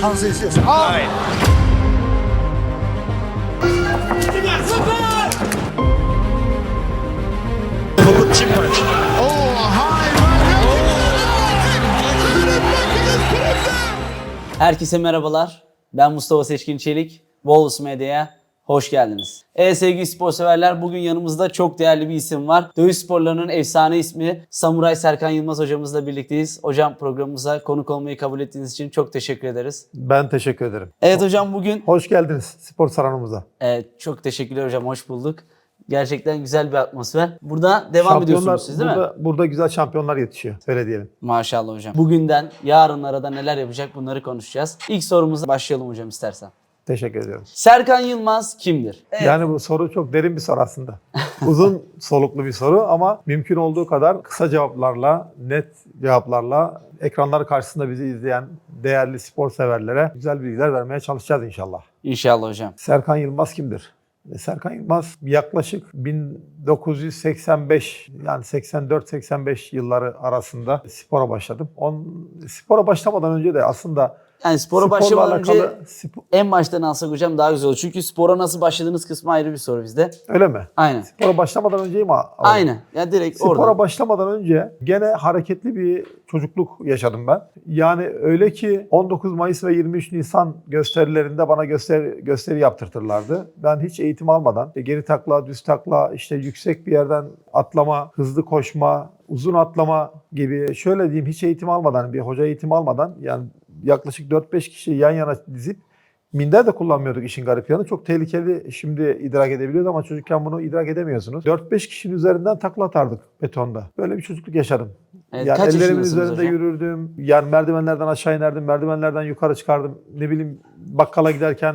Hans is yes. Ah! Oh, high Herkese merhabalar. Ben Mustafa Seçkin Çelik. Wolves Medya'ya hoş geldiniz. Evet sevgili spor severler bugün yanımızda çok değerli bir isim var. Dövüş sporlarının efsane ismi Samuray Serkan Yılmaz hocamızla birlikteyiz. Hocam programımıza konuk olmayı kabul ettiğiniz için çok teşekkür ederiz. Ben teşekkür ederim. Evet hocam bugün Hoş geldiniz spor salonumuza. evet, çok teşekkürler hocam hoş bulduk. Gerçekten güzel bir atmosfer. Burada devam ediyorsunuz siz değil mi? burada, burada güzel şampiyonlar yetişiyor. Öyle diyelim. Maşallah hocam. Bugünden yarınlara da neler yapacak bunları konuşacağız. İlk sorumuza başlayalım hocam istersen. Teşekkür ediyorum. Serkan Yılmaz kimdir? Evet. Yani bu soru çok derin bir soru aslında. Uzun soluklu bir soru ama mümkün olduğu kadar kısa cevaplarla, net cevaplarla ekranlar karşısında bizi izleyen değerli spor severlere güzel bilgiler vermeye çalışacağız inşallah. İnşallah hocam. Serkan Yılmaz kimdir? E, Serkan Yılmaz yaklaşık 1985 yani 84-85 yılları arasında spora başladım. On, spora başlamadan önce de aslında Yani spora sporla başlamadan önce spor- en baştan alsak hocam daha güzel olur. Çünkü spora nasıl başladığınız kısmı ayrı bir soru bizde. öyle mi? Aynen. Spora başlamadan önceyim ama Aynen. Ya direkt Spora orada. başlamadan önce gene hareketli bir çocukluk yaşadım ben. Yani öyle ki 19 Mayıs ve 23 Nisan gösterilerinde bana gösteri, gösteri yaptırtırlardı. Ben hiç eğitim almadan geri takla, düz takla, işte yüksek bir yerden atlama, hızlı koşma, uzun atlama gibi şöyle diyeyim hiç eğitim almadan, bir hoca eğitim almadan yani yaklaşık 4-5 kişi yan yana dizip Minder de kullanmıyorduk işin garip yanı. Çok tehlikeli şimdi idrak edebiliyoruz ama çocukken bunu idrak edemiyorsunuz. 4-5 kişinin üzerinden takla atardık betonda. Böyle bir çocukluk yaşadım. Evet, yani kaç ellerimin üzerinde hocam? yürürdüm. Yani merdivenlerden aşağı inerdim, merdivenlerden yukarı çıkardım. Ne bileyim bakkala giderken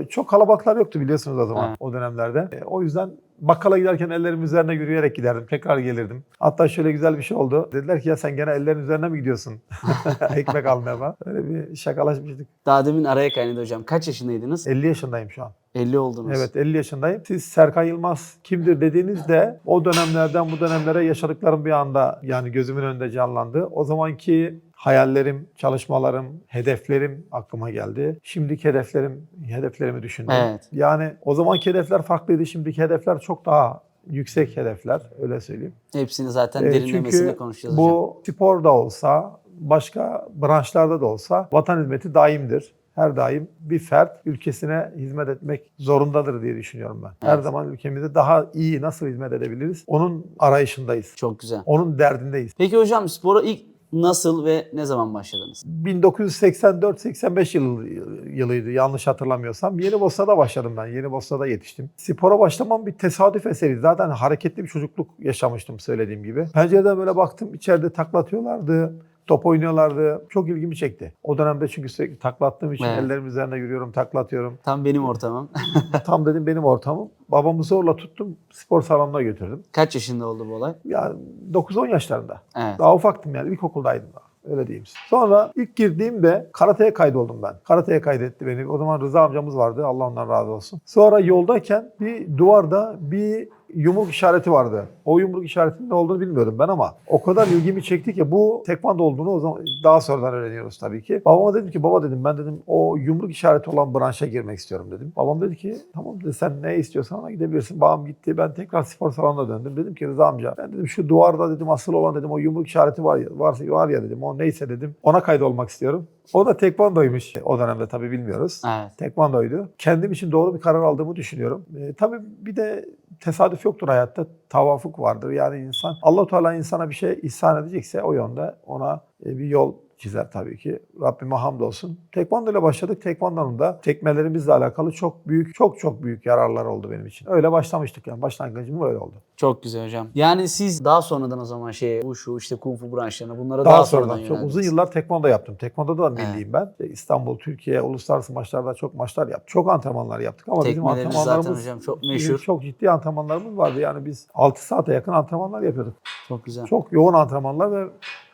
e, çok kalabalıklar yoktu biliyorsunuz o zaman Evet. o dönemlerde. E, O yüzden bakkala giderken ellerimin üzerine yürüyerek giderdim. Tekrar gelirdim. Hatta şöyle güzel bir şey oldu. Dediler ki ya sen gene ellerin üzerine mi gidiyorsun? Ekmek almaya falan. Öyle bir şakalaşmıştık. Daha demin araya kaynadı hocam. Kaç yaşındaydınız? 50 yaşındayım şu an. 50 oldunuz. Evet 50 yaşındayım. Siz Serkan Yılmaz kimdir dediğinizde o dönemlerden bu dönemlere yaşadıklarım bir anda yani gözümün önünde canlandı. O zamanki hayallerim, çalışmalarım, hedeflerim aklıma geldi. Şimdiki hedeflerim, hedeflerimi düşündüm. Evet. Yani o zamanki hedefler farklıydı. Şimdiki hedefler çok daha yüksek hedefler öyle söyleyeyim. Hepsini zaten E, derinlemesine çünkü konuşacağız hocam. bu spor da olsa, başka branşlarda da olsa vatan hizmeti daimdir. Her daim bir fert ülkesine hizmet etmek zorundadır diye düşünüyorum ben. Her Evet. zaman ülkemize daha iyi nasıl hizmet edebiliriz? Onun arayışındayız. Çok güzel. Onun derdindeyiz. Peki hocam spora ilk nasıl ve ne zaman başladınız? 1984-85 yılı, yılıydı yanlış hatırlamıyorsam. Yeni Bosna'da başladım ben. Yeni Bosna'da yetiştim. Spora başlamam bir tesadüf eseri. Zaten hareketli bir çocukluk yaşamıştım söylediğim gibi. Pencereden böyle baktım içeride taklatıyorlardı. Top oynuyorlardı. Çok ilgimi çekti. O dönemde çünkü sürekli taklattığım için Evet. ellerim üzerine yürüyorum, taklatıyorum. Tam benim ortamım. Tam dedim benim ortamım. Babamı zorla tuttum, spor salonuna götürdüm. Kaç yaşında oldu bu olay? Yani 9-10 yaşlarında. Evet. Daha ufaktım yani ilkokuldaydım daha. Öyle diyeyim size. Sonra ilk girdiğimde karateye kaydoldum ben. Karateye kaydetti beni. O zaman Rıza amcamız vardı. Allah ondan razı olsun. Sonra yoldayken bir duvarda bir yumruk işareti vardı. O yumruk işaretinin ne olduğunu bilmiyordum ben ama o kadar ilgimi çekti ki bu tekvando olduğunu o zaman daha sonradan öğreniyoruz tabii ki. Babama dedim ki baba dedim ben dedim o yumruk işareti olan branşa girmek istiyorum dedim. Babam dedi ki tamam dedi sen ne istiyorsan ona gidebilirsin. Babam gitti ben tekrar spor salonuna döndüm. Dedim ki Rıza amca ben dedim şu duvarda dedim asıl olan dedim o yumruk işareti var ya, varsa var ya dedim o neyse dedim ona kaydolmak istiyorum. O da tekvandoymuş. O dönemde tabii bilmiyoruz. Evet. Tekvandoydu. Kendim için doğru bir karar aldığımı düşünüyorum. E, tabii bir de tesadüf yoktur hayatta. Tavafuk vardır. Yani insan Allah Teala insana bir şey ihsan edecekse o yönde ona e, bir yol çizer tabii ki. Rabbime hamdolsun. Tekvando ile başladık. Tekvando'nun da tekmelerimizle alakalı çok büyük, çok çok büyük yararlar oldu benim için. Öyle başlamıştık yani. Başlangıcım öyle oldu. Çok güzel hocam. Yani siz daha sonradan o zaman şey bu şu işte kung fu branşlarına bunlara Daha, daha, sonradan sonradan çok uzun yıllar tekvando yaptım. Tekvando'da da milliyim ben. İşte İstanbul, Türkiye, uluslararası maçlarda çok maçlar yaptık. Çok antrenmanlar yaptık ama bizim Tekmeleriniz zaten antrenmanlarımız hocam çok meşhur. çok ciddi antrenmanlarımız vardı. Yani biz 6 saate yakın antrenmanlar yapıyorduk. Çok güzel. Çok yoğun antrenmanlar ve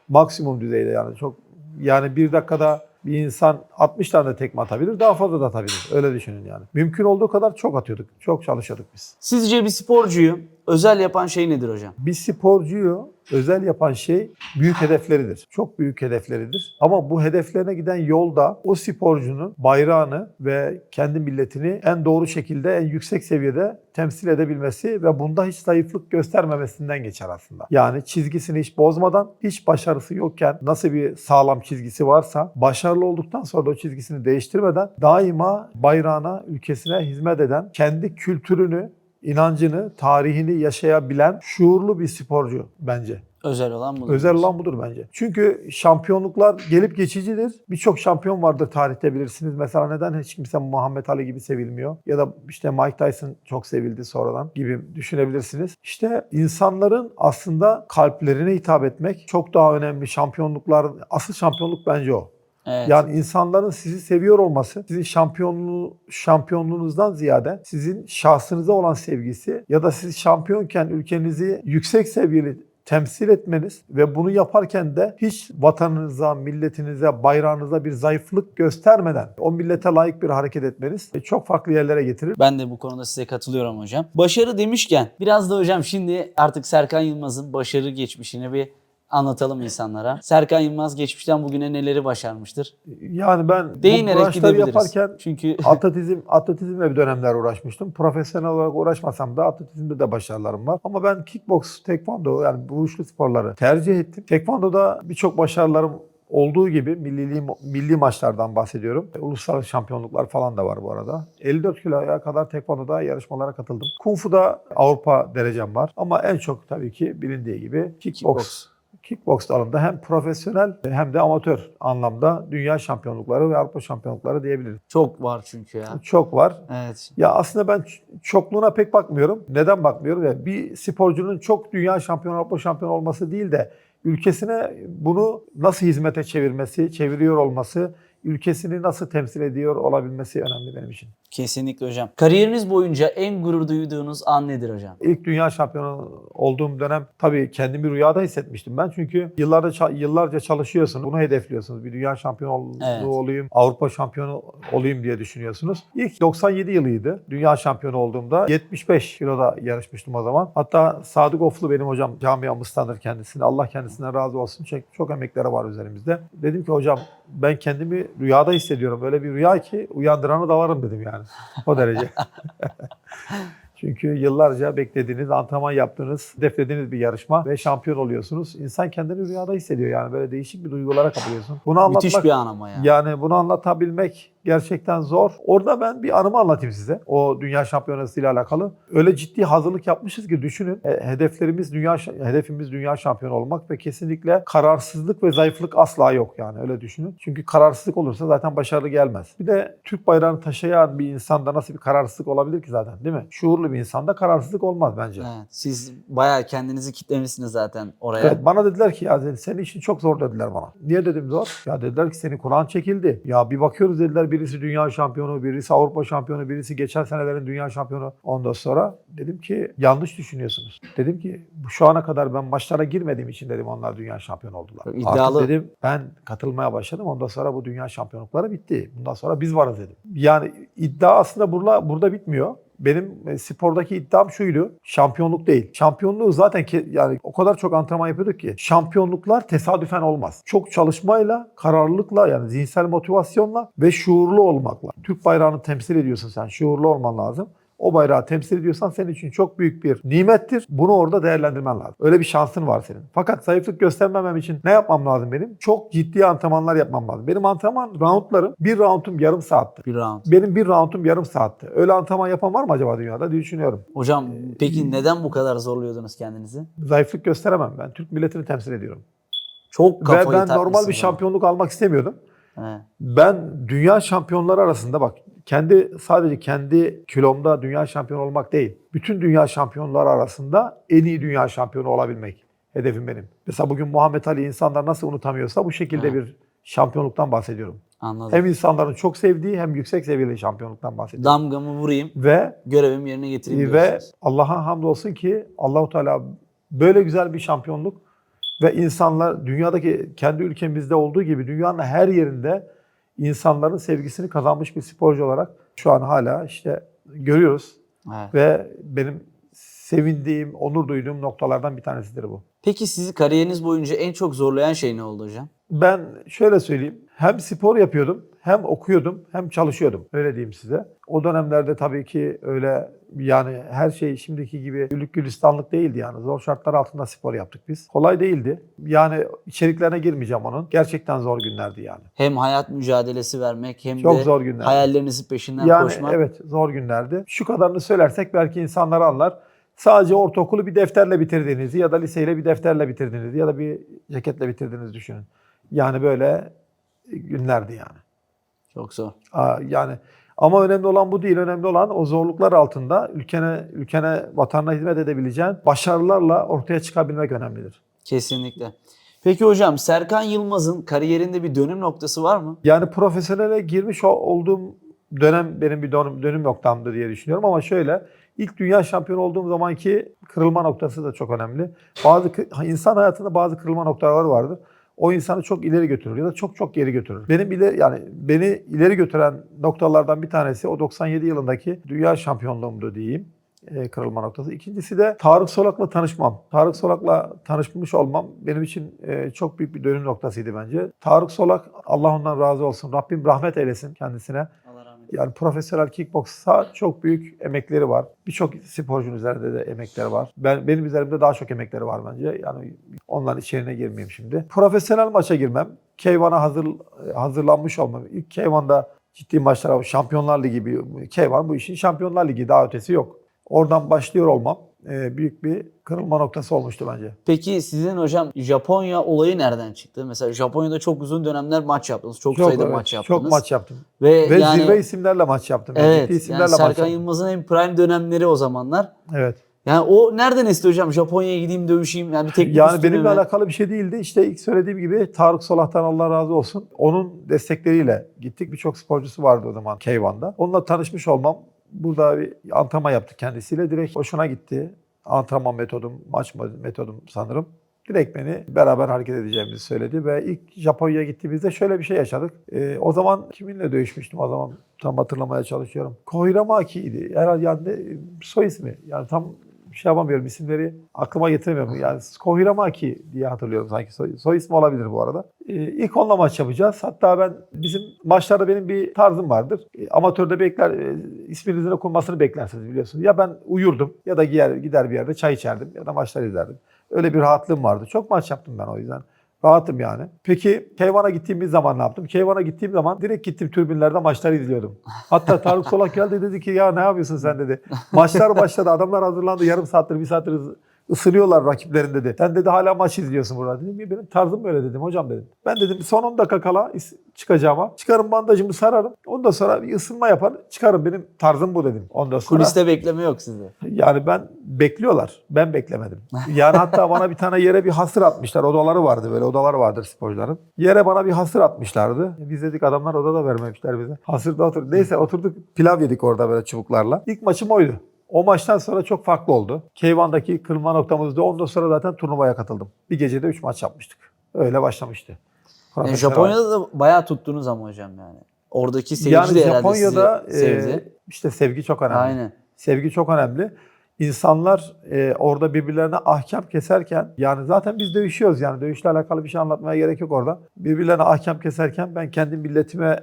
maksimum düzeyde yani çok yani bir dakikada bir insan 60 tane tekme atabilir, daha fazla da atabilir. Öyle düşünün yani. Mümkün olduğu kadar çok atıyorduk, çok çalışıyorduk biz. Sizce bir sporcuyu özel yapan şey nedir hocam? Bir sporcuyu özel yapan şey büyük hedefleridir. Çok büyük hedefleridir. Ama bu hedeflerine giden yolda o sporcunun bayrağını ve kendi milletini en doğru şekilde en yüksek seviyede temsil edebilmesi ve bunda hiç zayıflık göstermemesinden geçer aslında. Yani çizgisini hiç bozmadan, hiç başarısı yokken nasıl bir sağlam çizgisi varsa başarılı olduktan sonra da o çizgisini değiştirmeden daima bayrağına, ülkesine hizmet eden, kendi kültürünü, inancını, tarihini yaşayabilen şuurlu bir sporcu bence. Özel olan bu. Özel olan budur bence. Çünkü şampiyonluklar gelip geçicidir. Birçok şampiyon vardır tarihte bilirsiniz. Mesela neden hiç kimse Muhammed Ali gibi sevilmiyor? Ya da işte Mike Tyson çok sevildi sonradan gibi düşünebilirsiniz. İşte insanların aslında kalplerine hitap etmek çok daha önemli. Şampiyonluklar, asıl şampiyonluk bence o. Evet. Yani insanların sizi seviyor olması, sizin şampiyonluğu, şampiyonluğunuzdan ziyade sizin şahsınıza olan sevgisi ya da siz şampiyonken ülkenizi yüksek seviyeli temsil etmeniz ve bunu yaparken de hiç vatanınıza, milletinize, bayrağınıza bir zayıflık göstermeden o millete layık bir hareket etmeniz çok farklı yerlere getirir. Ben de bu konuda size katılıyorum hocam. Başarı demişken biraz da hocam şimdi artık Serkan Yılmaz'ın başarı geçmişini bir anlatalım insanlara. Serkan Yılmaz geçmişten bugüne neleri başarmıştır? Yani ben bu Değinerek branşları gidebiliriz. yaparken Çünkü atletizm atletizmle bir dönemler uğraşmıştım. Profesyonel olarak uğraşmasam da atletizmde de başarılarım var. Ama ben kickbox, tekvando yani vuruşlu sporları tercih ettim. Tekvandoda birçok başarılarım olduğu gibi milli, milli maçlardan bahsediyorum. Uluslararası şampiyonluklar falan da var bu arada. 54 kiloya kadar tekvandoda yarışmalara katıldım. Kung Fu'da Avrupa derecem var. Ama en çok tabii ki bilindiği gibi kickbox. Kickbox. Kickbox dalında hem profesyonel hem de amatör anlamda dünya şampiyonlukları ve Avrupa şampiyonlukları diyebiliriz. çok var çünkü ya. Çok var. Evet. Ya aslında ben çokluğuna pek bakmıyorum. Neden bakmıyorum? Yani bir sporcunun çok dünya şampiyonu, Avrupa şampiyonu olması değil de ülkesine bunu nasıl hizmete çevirmesi, çeviriyor olması, ülkesini nasıl temsil ediyor olabilmesi önemli benim için. Kesinlikle hocam. Kariyeriniz boyunca en gurur duyduğunuz an nedir hocam? İlk dünya şampiyonu olduğum dönem tabii kendimi rüyada hissetmiştim ben. Çünkü yıllarda yıllarca çalışıyorsunuz. Bunu hedefliyorsunuz. Bir dünya şampiyonu Evet. olayım, Avrupa şampiyonu olayım diye düşünüyorsunuz. İlk 97 yılıydı. Dünya şampiyonu olduğumda 75 kiloda yarışmıştım o zaman. Hatta Sadık Oflu benim hocam camiamız tanır kendisini. Allah kendisinden razı olsun. Çok, emekleri var üzerimizde. Dedim ki hocam ben kendimi rüyada hissediyorum. Böyle bir rüya ki uyandıranı dalarım dedim yani. O derece. Çünkü yıllarca beklediğiniz, antrenman yaptığınız, hedeflediğiniz bir yarışma ve şampiyon oluyorsunuz. İnsan kendini rüyada hissediyor yani böyle değişik bir duygulara kapılıyorsun. Bunu anlatmak, Müthiş bir an ama ya. yani bunu anlatabilmek gerçekten zor. Orada ben bir anımı anlatayım size. O dünya şampiyonası ile alakalı. Öyle ciddi hazırlık yapmışız ki düşünün. E, hedeflerimiz dünya hedefimiz dünya şampiyonu olmak ve kesinlikle kararsızlık ve zayıflık asla yok yani öyle düşünün. Çünkü kararsızlık olursa zaten başarılı gelmez. Bir de Türk bayrağını taşıyan bir insanda nasıl bir kararsızlık olabilir ki zaten değil mi? Şuurlu bir insanda kararsızlık olmaz bence. Evet. Siz bayağı kendinizi kitlemişsiniz zaten oraya. Evet, bana dediler ki ya dedi, senin işin çok zor dediler bana. Niye dedim zor? Ya dediler ki senin Kur'an çekildi. Ya bir bakıyoruz dediler birisi dünya şampiyonu, birisi Avrupa şampiyonu, birisi geçen senelerin dünya şampiyonu. Ondan sonra dedim ki yanlış düşünüyorsunuz. Dedim ki şu ana kadar ben maçlara girmediğim için dedim onlar dünya şampiyonu oldular. İddialı. Artık dedim ben katılmaya başladım. Ondan sonra bu dünya şampiyonlukları bitti. Bundan sonra biz varız dedim. Yani iddia aslında burada, burada bitmiyor. Benim e, spordaki iddiam şuydu. Şampiyonluk değil. Şampiyonluğu zaten ki yani o kadar çok antrenman yapıyorduk ki şampiyonluklar tesadüfen olmaz. Çok çalışmayla, kararlılıkla yani zihinsel motivasyonla ve şuurlu olmakla. Türk bayrağını temsil ediyorsun sen. Şuurlu olman lazım. O bayrağı temsil ediyorsan senin için çok büyük bir nimettir. Bunu orada değerlendirmen lazım. Öyle bir şansın var senin. Fakat zayıflık göstermemem için ne yapmam lazım benim? Çok ciddi antrenmanlar yapmam lazım. Benim antrenman roundlarım, bir roundum yarım saatti. Bir round. Benim bir roundum yarım saatti. Öyle antrenman yapan var mı acaba dünyada diye düşünüyorum. Hocam Ee, peki neden bu kadar zorluyordunuz kendinizi? Zayıflık gösteremem ben. Türk milletini temsil ediyorum. Çok kafayı Ve ben normal bir şampiyonluk almak istemiyordum. Evet. Ben dünya şampiyonları arasında bak kendi sadece kendi kilomda dünya şampiyonu olmak değil. Bütün dünya şampiyonları arasında en iyi dünya şampiyonu olabilmek. Hedefim benim. Mesela bugün Muhammed Ali insanlar nasıl unutamıyorsa bu şekilde Ha. bir şampiyonluktan bahsediyorum. Anladım. Hem insanların çok sevdiği hem yüksek seviyeli şampiyonluktan bahsediyorum. Damgamı vurayım, Ve görevimi yerine getireyim ve. Allah'a hamdolsun ki Allahu Teala böyle güzel bir şampiyonluk ve insanlar dünyadaki kendi ülkemizde olduğu gibi dünyanın her yerinde insanların sevgisini kazanmış bir sporcu olarak şu an hala işte görüyoruz Evet. ve benim sevindiğim, onur duyduğum noktalardan bir tanesidir bu. Peki sizi kariyeriniz boyunca en çok zorlayan şey ne oldu hocam? Ben şöyle söyleyeyim. Hem spor yapıyordum, hem okuyordum, hem çalışıyordum. Öyle diyeyim size. O dönemlerde tabii ki öyle yani her şey şimdiki gibi güllük gülistanlık değildi yani. Zor şartlar altında spor yaptık biz. Kolay değildi. Yani içeriklerine girmeyeceğim onun. Gerçekten zor günlerdi yani. Hem hayat mücadelesi vermek hem Çok de zor günler. hayallerinizin peşinden Yani koşmak. evet zor günlerdi. Şu kadarını söylersek belki insanlar anlar. Sadece ortaokulu bir defterle bitirdiğinizi ya da liseyle bir defterle bitirdiğinizi ya da bir ceketle bitirdiğinizi düşünün. Yani böyle günlerdi yani. Çok zor. Aa, Yani ama önemli olan bu değil. Önemli olan o zorluklar altında ülkene, ülkene, vatanına hizmet edebileceğin başarılarla ortaya çıkabilmek önemlidir. Kesinlikle. Peki hocam Serkan Yılmaz'ın kariyerinde bir dönüm noktası var mı? Yani profesyonele girmiş olduğum dönem benim bir dönüm, dönüm noktamdı diye düşünüyorum ama şöyle ilk dünya şampiyonu olduğum zamanki kırılma noktası da çok önemli. Bazı insan hayatında bazı kırılma noktaları vardır. O insanı çok ileri götürür ya da çok çok geri götürür. Benim ileri yani beni ileri götüren noktalardan bir tanesi o 97 yılındaki dünya şampiyonluğumdu diyeyim. e, kırılma noktası. İkincisi de Tarık Solak'la tanışmam. Tarık Solak'la tanışmış olmam benim için e, çok büyük bir dönüm noktasıydı bence. Tarık Solak Allah ondan razı olsun. Rabbim rahmet eylesin kendisine. Yani profesyonel kickboksa çok büyük emekleri var. Birçok sporcunun üzerinde de emekleri var. Ben benim üzerimde daha çok emekleri var bence. Yani onların içeriğine girmeyeyim şimdi. Profesyonel maça girmem, K1'a hazır hazırlanmış olmam. İlk K1'da ciddi maçlara Şampiyonlar Ligi bir K1 bu işin Şampiyonlar Ligi daha ötesi yok. Oradan başlıyor olmam büyük bir kırılma noktası olmuştu bence. Peki sizin hocam Japonya olayı nereden çıktı? Mesela Japonya'da çok uzun dönemler maç yaptınız. Çok, sayıda evet, maç yaptınız. Çok maç yaptım. Ve, Ve yani zirve isimlerle maç yaptım. Yani evet ciddi yani isimlerle maç Serkan yaptım. Yılmaz'ın en prime dönemleri o zamanlar. Evet. Yani o nereden esti hocam? Japonya'ya gideyim dövüşeyim. Yani bir teknik Yani benimle mi? alakalı bir şey değildi. İşte ilk söylediğim gibi Tarık Solah'tan Allah razı olsun. Onun destekleriyle gittik. Birçok sporcusu vardı o zaman K1'da. Onunla tanışmış olmam. Burada bir antrenman yaptık kendisiyle. Direkt hoşuna gitti. Antrenman metodum, maç metodum sanırım. Direkt beni beraber hareket edeceğimizi söyledi ve ilk Japonya'ya gittiğimizde şöyle bir şey yaşadık. Ee, o zaman kiminle dövüşmüştüm o zaman tam hatırlamaya çalışıyorum. Koiramaki'ydi. Herhalde yani soy ismi. Yani tam şey yapamıyorum isimleri aklıma getiremiyorum. Yani Kohiramaki diye hatırlıyorum sanki soy, soy ismi olabilir bu arada. Ee, ilk onunla maç yapacağız. Hatta ben bizim maçlarda benim bir tarzım vardır. Ee, amatörde bekler e, isminizin okunmasını beklersiniz biliyorsunuz. Ya ben uyurdum ya da gider, gider bir yerde çay içerdim ya da maçlar izlerdim. Öyle bir rahatlığım vardı. Çok maç yaptım ben o yüzden. Rahatım yani. Peki Keyvan'a gittiğimiz zaman ne yaptım? Keyvan'a gittiğim zaman direkt gittim türbinlerde maçları izliyordum. Hatta Tarık Solak geldi dedi ki ya ne yapıyorsun sen dedi. Maçlar başladı adamlar hazırlandı yarım saattir bir saattir ısınıyorlar rakiplerin dedi. Sen dedi hala maç izliyorsun burada. Dedim ki benim tarzım böyle dedim hocam dedim. Ben dedim son 10 dakika kala çıkacağıma çıkarım bandajımı sararım. Ondan sonra bir ısınma yapar çıkarım benim tarzım bu dedim. Ondan sonra Kuliste bekleme yok sizde. yani ben bekliyorlar. Ben beklemedim. Yani hatta bana bir tane yere bir hasır atmışlar. Odaları vardı böyle odaları vardır sporcuların. Yere bana bir hasır atmışlardı. Biz dedik adamlar oda da vermemişler bize. Hasırda otur. Neyse oturduk pilav yedik orada böyle çubuklarla. İlk maçım oydu. O maçtan sonra çok farklı oldu. K1'daki kırılma noktamızda ondan sonra zaten turnuvaya katıldım. Bir gecede 3 maç yapmıştık. Öyle başlamıştı. Yani Japonya'da da bayağı tuttunuz ama hocam yani. Oradaki seyirci yani de Japonya'da sizi sevdi. e, işte sevgi çok önemli. Aynen. Sevgi çok önemli. İnsanlar e, orada birbirlerine ahkam keserken yani zaten biz dövüşüyoruz yani dövüşle alakalı bir şey anlatmaya gerek yok orada. Birbirlerine ahkam keserken ben kendi milletime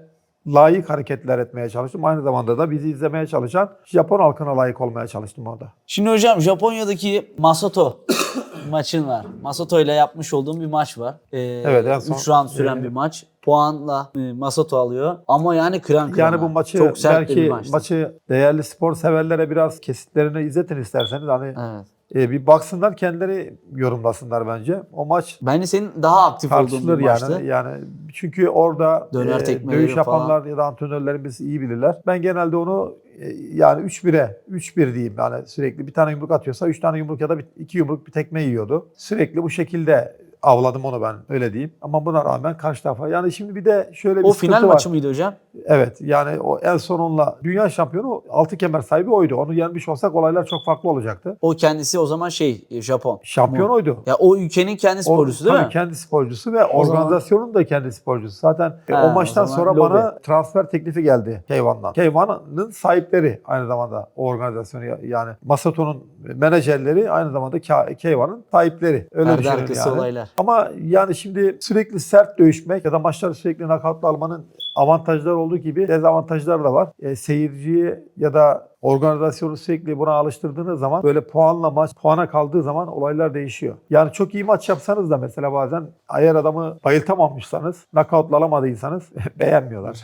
layık hareketler etmeye çalıştım. Aynı zamanda da bizi izlemeye çalışan Japon halkına layık olmaya çalıştım orada. Şimdi hocam Japonya'daki Masato maçın var. Masato ile yapmış olduğum bir maç var. Ee, Evet, en son- 3 round süren Evet. bir maç. Puanla e, Masato alıyor. Ama yani kıran kırana. Yani bu maçı Çok sert de bir belki maçtı. maçı değerli spor severlere biraz kesitlerini izletin isterseniz. Hani Evet. E, bir baksınlar kendileri yorumlasınlar bence. O maç Bence senin daha aktif olduğun tartışılır bir maçtı. yani. Yani çünkü orada Döner e, tekmeleri dövüş falan. yapanlar ya da antrenörlerimiz iyi bilirler. Ben genelde onu e, yani 3-1'e, 3-1 diyeyim yani sürekli bir tane yumruk atıyorsa 3 tane yumruk ya da bir, iki yumruk bir tekme yiyordu. Sürekli bu şekilde avladım onu ben öyle diyeyim. Ama buna rağmen karşı tarafa yani şimdi bir de şöyle bir O final var. maçı mıydı hocam? Evet yani o en son onunla dünya şampiyonu altı kemer sahibi oydu. Onu yenmiş olsak olaylar çok farklı olacaktı. O kendisi o zaman şey e, Japon. Şampiyon oydu. Ya o ülkenin kendi sporcusu değil tabii mi? kendi sporcusu ve O zaman- organizasyonun da kendi sporcusu. Zaten e, Ha, o maçtan zaman sonra lobi. bana transfer teklifi geldi Keyvan'dan. Keyvan'ın sahipleri aynı zamanda o organizasyonu ya- yani Masato'nun menajerleri aynı zamanda Ka- Keyvan'ın sahipleri. Öyle Perde arkası yani. olaylar. Ama yani şimdi sürekli sert dövüşmek ya da maçları sürekli nakavtla almanın avantajları olduğu gibi dezavantajları da var. E, seyirciyi ya da organizasyonu sürekli buna alıştırdığınız zaman böyle puanla maç puana kaldığı zaman olaylar değişiyor. Yani çok iyi maç yapsanız da mesela bazen eğer adamı bayıltamamışsanız, nakavtla alamadıysanız beğenmiyorlar.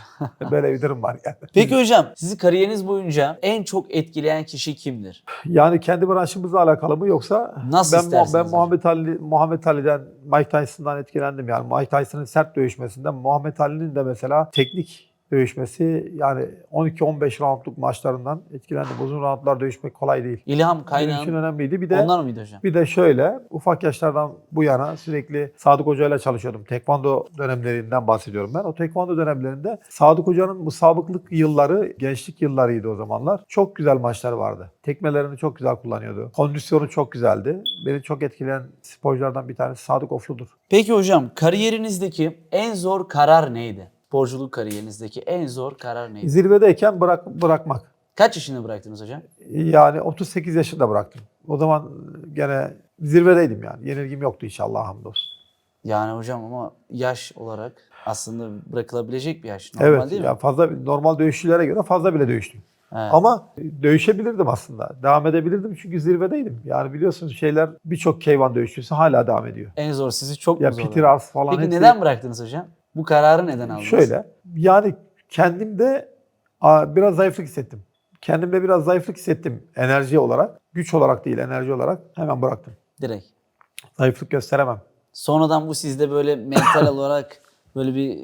böyle bir durum var yani. Peki hocam sizi kariyeriniz boyunca en çok etkileyen kişi kimdir? Yani kendi branşımızla alakalı mı yoksa Nasıl ben, ben hocam. Muhammed Ali Muhammed Ali'den Mike Tyson'dan etkilendim yani Mike Tyson'ın sert dövüşmesinden Muhammed Ali'nin de mesela teknik dövüşmesi yani 12-15 roundluk maçlarından etkilendim. Uzun roundlar dövüşmek kolay değil. İlham Benim için önemliydi. Bir de onlar mıydı hocam? bir de şöyle ufak yaşlardan bu yana sürekli Sadık Hoca ile çalışıyordum. Tekvando dönemlerinden bahsediyorum ben. O tekvando dönemlerinde Sadık Hoca'nın musabıklık yılları, gençlik yıllarıydı o zamanlar. Çok güzel maçlar vardı. Tekmelerini çok güzel kullanıyordu. Kondisyonu çok güzeldi. Beni çok etkileyen sporculardan bir tanesi Sadık Oflu'dur. Peki hocam kariyerinizdeki en zor karar neydi? Sporculuk kariyerinizdeki en zor karar neydi? Zirvedeyken bırak, bırakmak. Kaç yaşında bıraktınız hocam? Yani 38 yaşında bıraktım. O zaman gene zirvedeydim yani. Yenilgim yoktu inşallah hamdolsun. Yani hocam ama yaş olarak aslında bırakılabilecek bir yaş. Normal evet, değil mi? ya fazla normal dövüşçülere göre fazla bile dövüştüm. Evet. Ama dövüşebilirdim aslında. Devam edebilirdim çünkü zirvedeydim. Yani biliyorsunuz şeyler birçok K1 dövüşçüsü hala devam ediyor. en zor sizi çok Ya mu zorladı? Peter Ars falan Peki hepsi- neden bıraktınız hocam? Bu kararı neden aldınız? Şöyle yani kendimde biraz zayıflık hissettim. Kendimde biraz zayıflık hissettim enerji olarak. Güç olarak değil enerji olarak hemen bıraktım. Direkt. Zayıflık gösteremem. Sonradan bu sizde böyle mental olarak böyle bir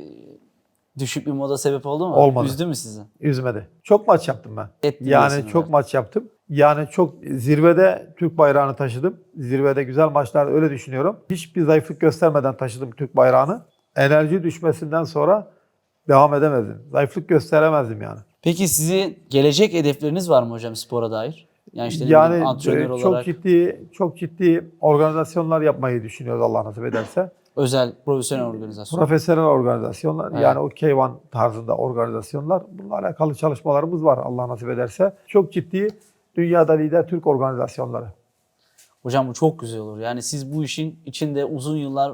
düşük bir moda sebep oldu mu? Olmadı. Üzdü mü sizi? Üzmedi. Çok maç yaptım ben. Etti Yani çok artık. maç yaptım. Yani çok zirvede Türk bayrağını taşıdım. Zirvede güzel maçlar öyle düşünüyorum. Hiçbir zayıflık göstermeden taşıdım Türk bayrağını. Enerji düşmesinden sonra devam edemezdim. Zayıflık gösteremezdim yani. Peki sizin gelecek hedefleriniz var mı hocam spora dair? Yani işte yani bileyim, antrenör e, çok olarak ciddi çok ciddi organizasyonlar yapmayı düşünüyoruz Allah nasip ederse. özel profesyonel organizasyon. Profesyonel organizasyonlar Evet. yani o K1 tarzında organizasyonlar bununla alakalı çalışmalarımız var Allah nasip ederse. Çok ciddi dünyada lider Türk organizasyonları. Hocam bu çok güzel olur. Yani siz bu işin içinde uzun yıllar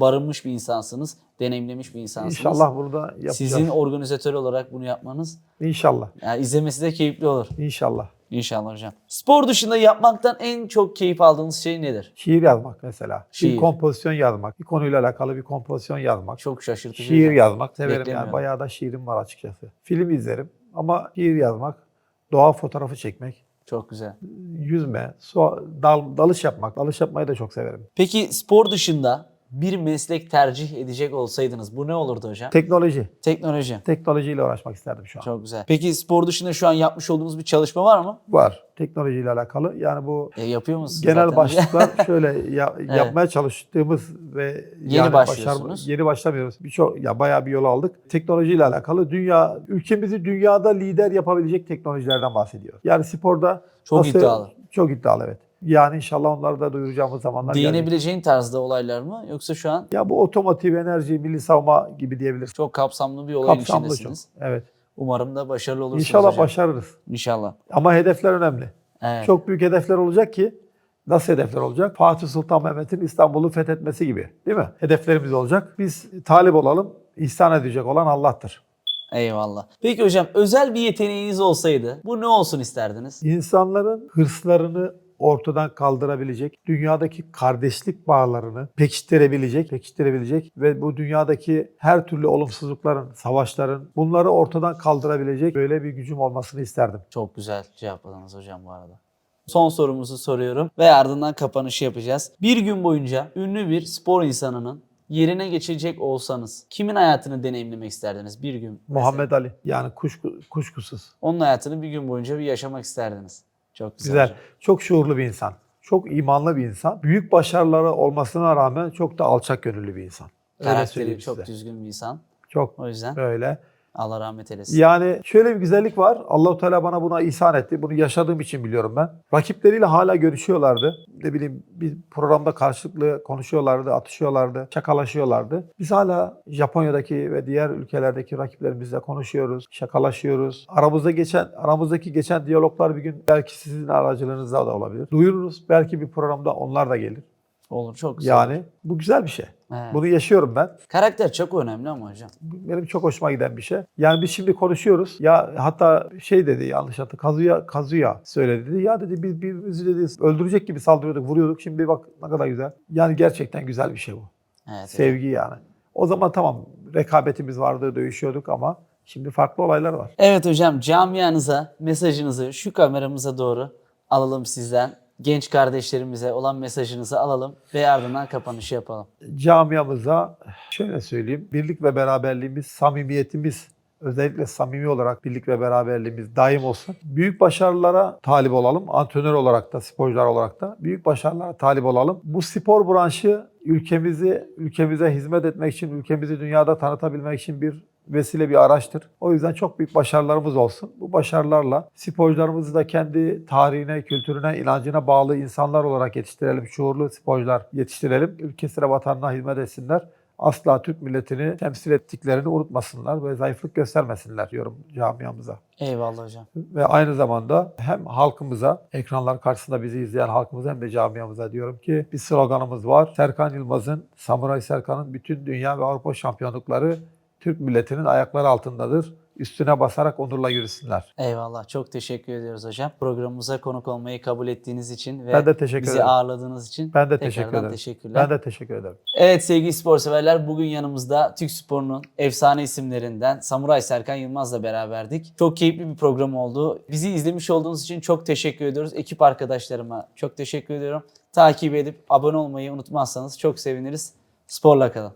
barınmış bir insansınız. Deneyimlemiş bir insansınız. İnşallah burada yapacağız. Sizin organizatör olarak bunu yapmanız İnşallah. yani izlemesi de keyifli olur. İnşallah. İnşallah hocam. Spor dışında yapmaktan en çok keyif aldığınız şey nedir? Şiir yazmak mesela. Şiir. Bir kompozisyon yazmak. Bir konuyla alakalı bir kompozisyon yazmak. Çok şaşırtıcı. Şiir hocam. yazmak severim yani. Bayağı da şiirim var açıkçası. Film izlerim ama şiir yazmak, doğa fotoğrafı çekmek, Çok güzel. yüzme, su, dal, dalış yapmak. Dalış yapmayı da çok severim. Peki spor dışında bir meslek tercih edecek olsaydınız bu ne olurdu hocam? Teknoloji. Teknoloji. Teknolojiyle uğraşmak isterdim şu an. Çok güzel. Peki spor dışında şu an yapmış olduğunuz bir çalışma var mı? Var. Teknolojiyle alakalı. Yani bu E, yapıyor musunuz? genel zaten? başlıklar şöyle ya- yapmaya çalıştığımız ve Yeni başlıyorsunuz. başarma- yeni başlamıyoruz. Birçok ya bayağı bir yol aldık. Teknolojiyle alakalı dünya ülkemizi dünyada lider yapabilecek teknolojilerden bahsediyor. Yani sporda Çok iddialı. Çok iddialı evet. Yani inşallah onları da duyuracağımız zamanlar gelecek. Değinebileceğin tarzda olaylar mı? Yoksa şu an Ya bu otomotiv, enerji, milli savunma gibi diyebiliriz. çok kapsamlı bir olayın Kapsamlı çok. içindesiniz. Evet. Umarım da başarılı olursunuz İnşallah hocam. başarırız. İnşallah. Ama hedefler önemli. Evet. Çok büyük hedefler olacak ki nasıl hedefler olacak? Fatih Sultan Mehmet'in İstanbul'u fethetmesi gibi değil mi? Hedeflerimiz olacak. Biz talip olalım. İhsan edecek olan Allah'tır. Eyvallah. Peki hocam özel bir yeteneğiniz olsaydı bu ne olsun isterdiniz? İnsanların hırslarını ortadan kaldırabilecek, dünyadaki kardeşlik bağlarını pekiştirebilecek, pekiştirebilecek ve bu dünyadaki her türlü olumsuzlukların, savaşların bunları ortadan kaldırabilecek böyle bir gücüm olmasını isterdim. Çok güzel cevapladınız hocam bu arada. Son sorumuzu soruyorum ve ardından kapanışı yapacağız. Bir gün boyunca ünlü bir spor insanının yerine geçecek olsanız kimin hayatını deneyimlemek isterdiniz bir gün? mesela? Muhammed Ali yani kuşku, kuşkusuz. Onun hayatını bir gün boyunca bir yaşamak isterdiniz. Çok güzel. Güzel. Çok şuurlu bir insan. Çok imanlı bir insan. Büyük başarıları olmasına rağmen çok da alçak gönüllü bir insan. Karakteri çok size. düzgün bir insan. Çok O yüzden böyle. Allah rahmet eylesin. Yani şöyle bir güzellik var. Allahu Teala bana buna ihsan etti. Bunu yaşadığım için biliyorum ben. Rakipleriyle hala görüşüyorlardı. Ne bileyim bir programda karşılıklı konuşuyorlardı, atışıyorlardı, şakalaşıyorlardı. Biz hala Japonya'daki ve diğer ülkelerdeki rakiplerimizle konuşuyoruz, şakalaşıyoruz. Aramızda geçen, aramızdaki geçen diyaloglar bir gün belki sizin aracılığınızda da olabilir. Duyururuz. Belki bir programda onlar da gelir. Olur çok güzel. Yani bu güzel bir şey. Evet. Bunu yaşıyorum ben. Karakter çok önemli ama hocam. benim çok hoşuma giden bir şey. Yani biz şimdi konuşuyoruz. Ya hatta şey dedi yanlış hatı Kazuya Kazuya söyledi dedi. Ya dedi biz birbirimizi dedi öldürecek gibi saldırıyorduk, vuruyorduk. Şimdi bak ne kadar güzel. Yani gerçekten güzel bir şey bu. Evet. Sevgi yani. O zaman tamam rekabetimiz vardı, dövüşüyorduk ama şimdi farklı olaylar var. Evet hocam camianıza mesajınızı şu kameramıza doğru alalım sizden. Genç kardeşlerimize olan mesajınızı alalım ve ardından kapanışı yapalım. Camiamıza şöyle söyleyeyim. Birlik ve beraberliğimiz, samimiyetimiz özellikle samimi olarak birlik ve beraberliğimiz daim olsun. Büyük başarılara talip olalım. Antrenör olarak da, sporcular olarak da büyük başarılara talip olalım. Bu spor branşı ülkemizi, ülkemize hizmet etmek için, ülkemizi dünyada tanıtabilmek için bir vesile bir araçtır. O yüzden çok büyük başarılarımız olsun. Bu başarılarla sporcularımızı da kendi tarihine, kültürüne, inancına bağlı insanlar olarak yetiştirelim. Şuurlu sporcular yetiştirelim. Ülkesine, vatanına hizmet etsinler. Asla Türk milletini temsil ettiklerini unutmasınlar ve zayıflık göstermesinler diyorum camiamıza. Eyvallah hocam. Ve aynı zamanda hem halkımıza, ekranlar karşısında bizi izleyen halkımıza hem de camiamıza diyorum ki bir sloganımız var. Serkan Yılmaz'ın, Samuray Serkan'ın bütün dünya ve Avrupa şampiyonlukları Türk milletinin ayakları altındadır. Üstüne basarak onurla yürüsünler. Eyvallah. Çok teşekkür ediyoruz hocam. Programımıza konuk olmayı kabul ettiğiniz için ve Ben de teşekkür bizi ederim. ağırladığınız için Ben de teşekkür ederim. teşekkürler. Ben de teşekkür ederim. Evet sevgili spor severler bugün yanımızda Türk sporunun efsane isimlerinden Samuray Serkan Yılmaz'la beraberdik. Çok keyifli bir program oldu. Bizi izlemiş olduğunuz için çok teşekkür ediyoruz. Ekip arkadaşlarıma çok teşekkür ediyorum. Takip edip abone olmayı unutmazsanız çok seviniriz. Sporla kalın.